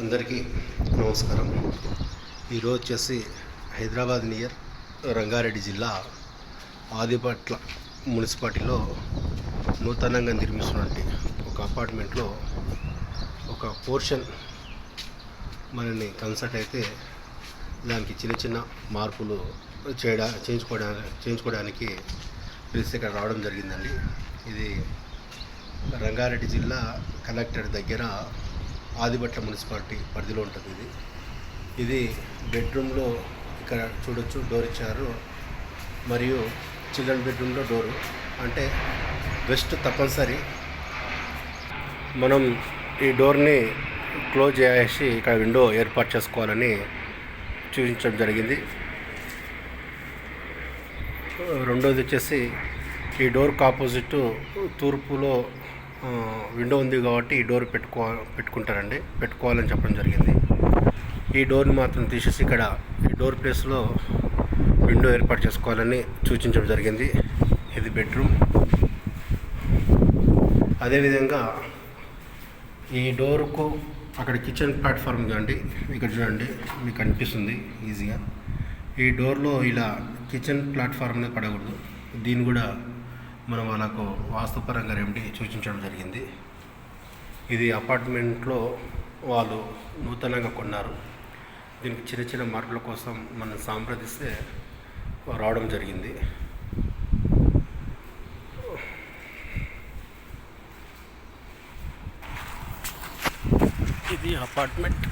అందరికీ నమస్కారం. ఈరోజు వచ్చేసి హైదరాబాద్ నియర్ రంగారెడ్డి జిల్లా ఆదిపట్ల మున్సిపాలిటీలో నూతనంగా నిర్మిస్తున్నటువంటి ఒక అపార్ట్మెంట్లో ఒక పోర్షన్ మనల్ని కన్సల్ట్ అయితే దానికి చిన్న చిన్న మార్పులు చేయడా చేయించుకోవడానికి చేయించుకోవడానికి పిలిస్తే ఇక్కడ రావడం జరిగిందండి. ఇది రంగారెడ్డి జిల్లా కలెక్టర్ దగ్గర ఆదిబట్ల మున్సిపాలిటీ పరిధిలో ఉంటుంది ఇది. ఇది బెడ్రూమ్లో ఇక్కడ చూడొచ్చు డోర్ ఇచ్చారు. మరియు చిల్డ్రన్ బెడ్రూమ్లో డోరు. అంటే బెస్ట్ తప్పనిసరి. మనం ఈ డోర్ని క్లోజ్ చేసి ఇక్కడ విండో ఏర్పాటు చేసుకోవాలని చూపించడం జరిగింది. రెండోది వచ్చేసి ఈ డోర్కు ఆపోజిట్ తూర్పులో విండో ఉంది కాబట్టి ఈ డోర్ పెట్టుకో పెట్టుకుంటారండి. పెట్టుకోవాలని చెప్పడం జరిగింది. ఈ డోర్ని మాత్రం తీసేసి ఇక్కడ ఈ డోర్ ప్లేస్లో విండో ఏర్పాటు చేసుకోవాలని సూచించడం జరిగింది. ఇది బెడ్రూమ్ అదేవిధంగా ఈ డోర్కు అక్కడ కిచెన్ ప్లాట్ఫామ్ అండి ఇక్కడ చూడండి మీకు అనిపిస్తుంది ఈజీగా ఈ డోర్లో ఇలా కిచెన్ ప్లాట్ఫామ్ అనేది పడకూడదు. దీన్ని కూడా మనం వాళ్ళకు వాస్తుపరంగా రెమెడీ సూచించడం జరిగింది. ఇది అపార్ట్మెంట్లో వాళ్ళు నూతనంగా కొన్నారు. దీనికి చిన్న చిన్న మార్పుల కోసం మనం సంప్రదిస్తే రావడం జరిగింది. ఇది అపార్ట్మెంట్